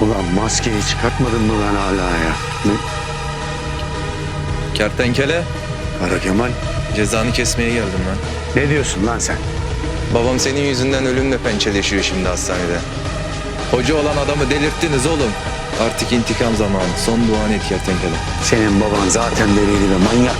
Ulan maskeyi çıkartmadın mı lan hala ya? Ne? Kertenkele Kara Kemal cezanı kesmeye geldim lan. ne diyorsun lan sen? Babam senin yüzünden ölümle pençeleşiyor şimdi hastanede. Hoca olan adamı delirttiniz oğlum. Artık intikam zamanı. Son duan et kertenkele. Senin baban zaten deliydi ve manyak.